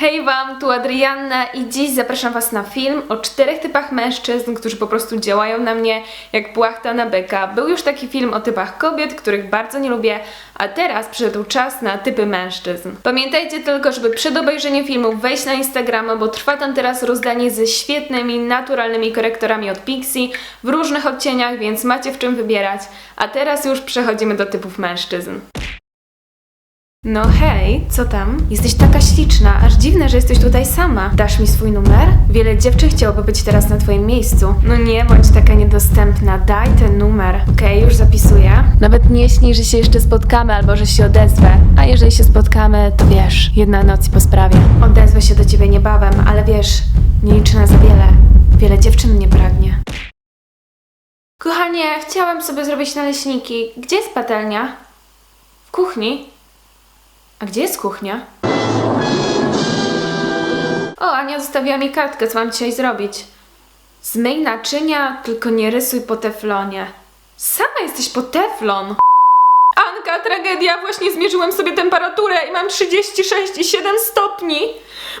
Hej Wam, tu Adrianna i dziś zapraszam Was na film o czterech typach mężczyzn, którzy po prostu działają na mnie jak płachta na byka. Był już taki film o typach kobiet, których bardzo nie lubię, a teraz przyszedł czas na typy mężczyzn. Pamiętajcie tylko, żeby przed obejrzeniem filmu wejść na Instagrama, bo trwa tam teraz rozdanie ze świetnymi, naturalnymi korektorami od Pixie w różnych odcieniach, więc macie w czym wybierać. A teraz już przechodzimy do typów mężczyzn. No hej, co tam? Jesteś taka śliczna, aż dziwne, że jesteś tutaj sama. Dasz mi swój numer? Wiele dziewczyn chciałoby być teraz na twoim miejscu. No nie bądź taka niedostępna, daj ten numer. Okej, już zapisuję. Nawet nie śnij, że się jeszcze spotkamy albo że się odezwę. A jeżeli się spotkamy, to wiesz, jedna noc i po sprawie. Odezwę się do ciebie niebawem, ale wiesz, nie liczę na za wiele. Wiele dziewczyn mnie pragnie. Kochanie, chciałam sobie zrobić naleśniki. Gdzie jest patelnia? W kuchni. A gdzie jest kuchnia? O, Ania zostawiła mi kartkę, co mam dzisiaj zrobić. Zmyj naczynia, tylko nie rysuj po teflonie. Sama jesteś po teflon. Anka, tragedia, właśnie zmierzyłem sobie temperaturę i mam 36,7 stopni.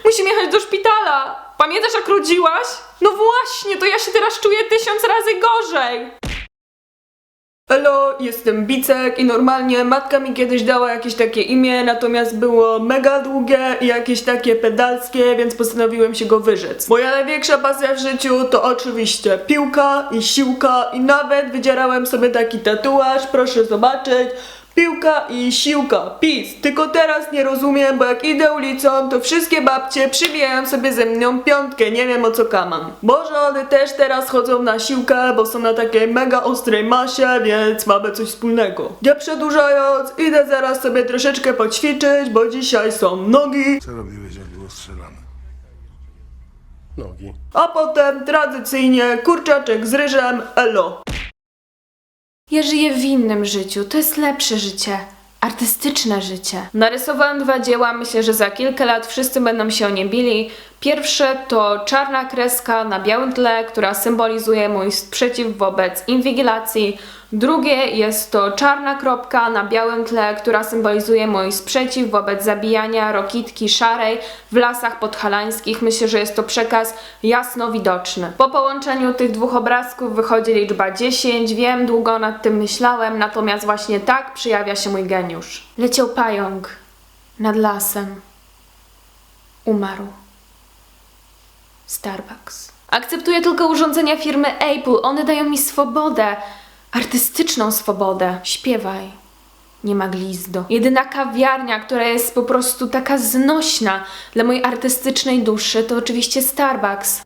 Musimy jechać do szpitala. Pamiętasz jak rodziłaś? No właśnie, to ja się teraz czuję tysiąc razy gorzej. Elo, jestem Bicek i normalnie matka mi kiedyś dała jakieś takie imię, natomiast było mega długie i jakieś takie pedalskie, więc postanowiłem się go wyrzec. Moja największa pasja w życiu to oczywiście piłka i siłka i nawet wydzierałem sobie taki tatuaż, proszę zobaczyć. Piłka i siłka, pis. Tylko teraz nie rozumiem, bo jak idę ulicą, to wszystkie babcie przybijają sobie ze mną piątkę, nie wiem o co kamam. Może one też teraz chodzą na siłkę, bo są na takiej mega ostrej masie, więc mamy coś wspólnego. Nie przedłużając, idę zaraz sobie troszeczkę poćwiczyć, bo dzisiaj są nogi, Co robiłeś, jak było strzelane? Nogi. a potem tradycyjnie kurczaczek z ryżem, elo. Ja żyję w innym życiu, to jest lepsze życie. Artystyczne życie. Narysowałam dwa dzieła, myślę, że za kilka lat wszyscy będą się o nie bili. Pierwsze to czarna kreska na białym tle, która symbolizuje mój sprzeciw wobec inwigilacji. Drugie jest to czarna kropka na białym tle, która symbolizuje mój sprzeciw wobec zabijania rokitki szarej w lasach podhalańskich. Myślę, że jest to przekaz jasno widoczny. Po połączeniu tych dwóch obrazków wychodzi liczba 10. Wiem, długo nad tym myślałem, natomiast właśnie tak przejawia się mój geniusz. Leciał pająk nad lasem. Umarł. Starbucks. Akceptuję tylko urządzenia firmy Apple. One dają mi swobodę. Artystyczną swobodę. Śpiewaj. Nie ma glizdo. Jedyna kawiarnia, która jest po prostu taka znośna dla mojej artystycznej duszy, to oczywiście Starbucks.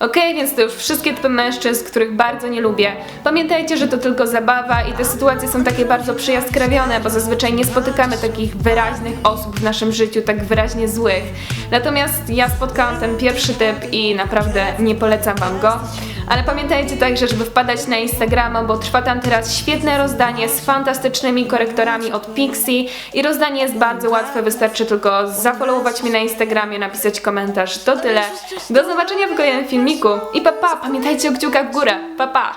Okej, więc to już wszystkie typy mężczyzn, których bardzo nie lubię. Pamiętajcie, że to tylko zabawa i te sytuacje są takie bardzo przyjaskrawione, bo zazwyczaj nie spotykamy takich wyraźnych osób w naszym życiu, tak wyraźnie złych. Natomiast ja spotkałam ten pierwszy typ i naprawdę nie polecam wam go. Ale pamiętajcie także, żeby wpadać na Instagrama, bo trwa tam teraz świetne rozdanie z fantastycznymi korektorami od Pixie i rozdanie jest bardzo łatwe, wystarczy tylko zafollowować mnie na Instagramie, napisać komentarz. To tyle. Do zobaczenia w kolejnym filmiku i pa pa, pamiętajcie o kciukach w górę. Pa pa!